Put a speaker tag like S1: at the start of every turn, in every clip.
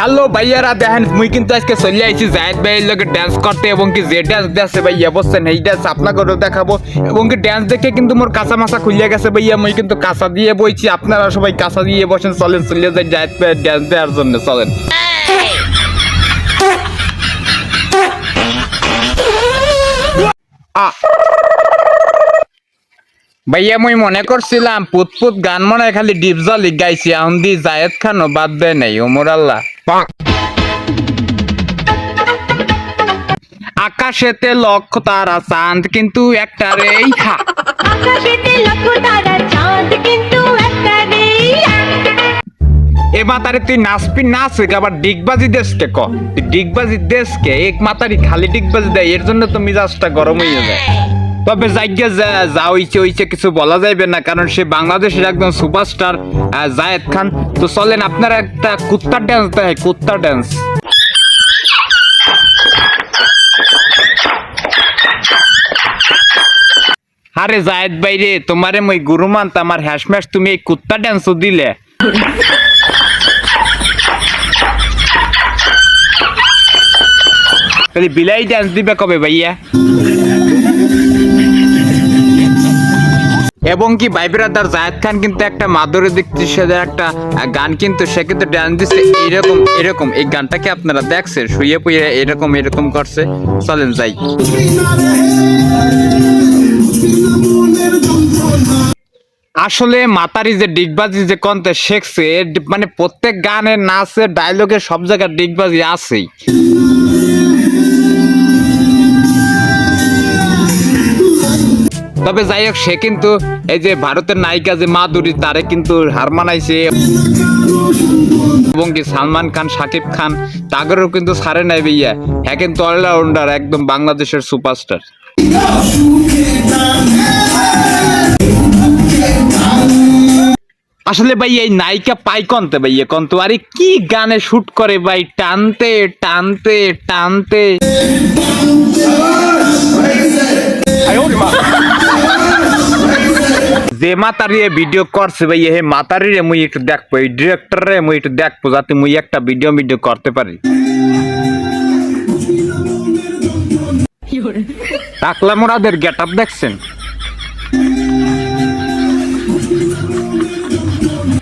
S1: Hello ভাইয়ারা, দেখেন, মুই কিন্তু আজকে চলে আইছি জায়েদ ভাইয়ের লগে ড্যান্স করতে এবং কি যে ড্যান্স দেখছে ভাইয়া বসছেন এই ড্যান্স আপনাকেও দেখাবো। এবং কি ড্যান্স দেখে কিন্তু মোর কাঁচা মাছা খুলিয়া গেছে ভাইয়া, মুই কিন্তু কাঁচা দিয়ে বইছি। আপনারা সবাই কাঁচা দিয়ে বসেন, চলেন, চলে যাই জায়েদ ভাইয়ের ড্যান্স দেওয়ার জন্য, চলেন। ভাইয়া মুই মনে করছিলাম পুতপুত গান মনে হয় খালি ডিপজলি গাইছি এখন দি জায়েদ খানও বাদ দেয় নাই ওমর আল্লাহ। আকাশেতে লক্ষ তারা চাঁদ কিন্তু একটা রে হা।
S2: আকাশেতে লক্ষ তারা চাঁদ কিন্তু একটা নেই।
S1: এ মাতারে তুই নাচবি নাচ আবার ডিগবাজি দেশকে ক। ডিগবাজি দেশকে এক মাতারি খালি ডিগবাজি দেয় এর জন্য তো মিজাজটা গরম হয়ে যায়। তবে জায়গা যা- হইছে হইছে, কিছু বলা যাইবে না, কারণ সে বাংলাদেশের একদম সুপারস্টার জায়েদ খান। তো চলেন, আপনারা একটা কুত্তার ড্যান্স দেয় কুত্তার ড্যান্স আরে জায়েদ ভাই রে, তোমারে মই গুরু মানত আমার হ্যাশম্যাশ তুমি এই কুত্তা ড্যান্সও দিলে। বিলাই ডান্স দিবে কবে ভাইয়া? এবং কি ভাই ব্রাদার জায়েদ খান কিন্তু একটা মাদুরি দিকতে সে একটা গান কিন্তু সে কিন্তু ডান্স দিচ্ছে এরকম এরকম। এই গানটাকে আপনারা দেখছেন, শুয়ে পুয়ে এরকম এরকম করছে। চলেন যাই। আসলে মাতারি যে ডিগবাজি যে কন্তে শেখছে মানে প্রত্যেক গানের নাচের ডায়লগে সব জায়গায় ডিগবাজি আছেই। তবে যাই হোক, সে কিন্তু এই যে ভারতের নায়িকা যে মাধুরী, তারে কিন্তু হার মানাইছে। এবং কি সালমান খান, শাকিব খান, তাগরও কিন্তু ছাড়ে নাই ভাইয়া। হ্যাঁ কিন্তু অলরাউন্ডার একদম বাংলাদেশের সুপারস্টার আসলে ভাই, এই নায়িকা পাই কনতে ভাই কন্ত? আরে কি গানে শুট করে ভাই, টানতে টানতে টানতে। যে মাতারি ভিডিও করছে ভাই হে মাতারি রে মুই একটু দেখব, এই ডিরেক্টর রে মুই একটু দেখব, যাতে মুই একটা ভিডিও ভিডিও করতে পারি। টাকলা মোরাদের গেট আপ দেখছেন?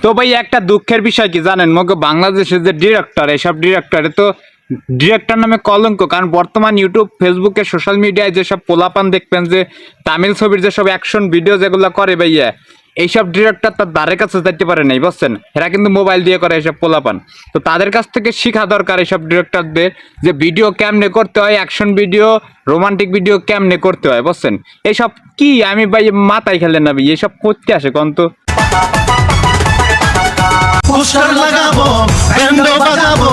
S1: তো ভাই, একটা দুঃখের বিষয় কি জানেন? মগে বাংলাদেশের যে ডিরেক্টর এসব ডিরেক্টরে তো ডিরেক্টর নামে কলঙ্ক, কারণ বর্তমান ইউটিউব ফেসবুকে সোশ্যাল মিডিয়ায় যেসব পোলাপান দেখবেন, যে তামিল ছবির যেসব অ্যাকশন ভিডিও যেগুলো করে ভাইয়া, এইসব ডিরেক্টর তার দ্বারের কাছে যাইতে পারে নাই, বুঝছেন? এরা কিন্তু মোবাইল দিয়ে করে এইসব পোলাপান। তো তাদের কাছ থেকে শেখা দরকার এইসব ডিরেক্টরদের যে ভিডিও কেমনে করতে হয় অ্যাকশন ভিডিও রোমান্টিক ভিডিও কেমনে করতে হয়, বুঝছেন? এইসব কি আমি ভাই মাথায় খেলেন না ভাই, এইসব করতে আসে কন্ত
S3: পোস্টার লাগাবো বাজাবো।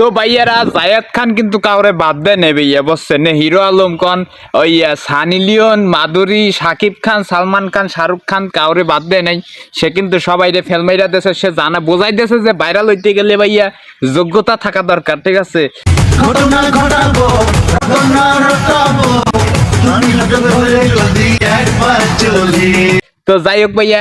S1: তো ভাইয়ারা জায়েদ খান কিন্তু কাউরে বাদ দেয় নেবে ইয়ে বুঝছেন? হিরো আলম খান, ওই সানি লিওন মাধুরী শাকিব খান, সালমান খান, শাহরুখ খান কাউরে বাদ দেয় নাই। সে কিন্তু সবাই রে ফেলমাইরা দেশে সে জানা বোঝাই দেছে যে ভাইরাল হইতে গেলে ভাইয়া যোগ্যতা থাকা দরকার, ঠিক আছে?
S3: ঘটনা ঘটাবো, ঘটনা রটাবো লাগবে হয়ে যদি একবার চলি।
S1: তো যাই হোক ভাইয়া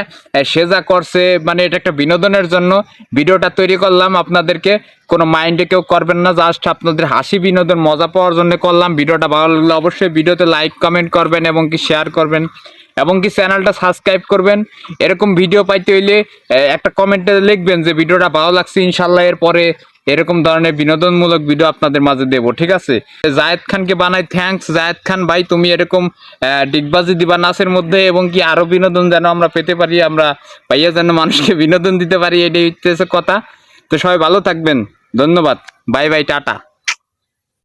S1: সে যা করছে মানে এটা একটা বিনোদনের জন্য ভিডিওটা তৈরি করলাম আপনাদেরকে। কোনো মাইন্ডে কেউ করবেন না জাস্ট আপনাদের হাসি বিনোদন, মজা পাওয়ার জন্য করলাম। ভিডিওটা ভালো লাগলে অবশ্যই ভিডিওতে লাইক কমেন্ট করবেন এবং কি শেয়ার করবেন। এবং কি চ্যানেলটা সাবস্ক্রাইব করবেন। এরকম ভিডিও পাইতে হইলে একটা কমেন্টে লিখবেন যে, ভিডিওটা ভালো লাগছে, ইনশাল্লাহ এর পরে এরকম ধরনের বিনোদনমূলক ভিডিও আপনাদের মাঝে দেব, ঠিক আছে? জায়েদ খানকে বানাই থ্যাংকস জায়েদ খান ভাই, তুমি এরকম ডিগবাজি দিবা নাচের মধ্যে এবং কি আরও বিনোদন যেন আমরা পেতে পারি, আমরা ভাইয়া যেন মানুষকে বিনোদন দিতে পারি, এটাই হচ্ছে কথা। তো সবাই ভালো থাকবেন, ধন্যবাদ, বাই বাই, টাটা।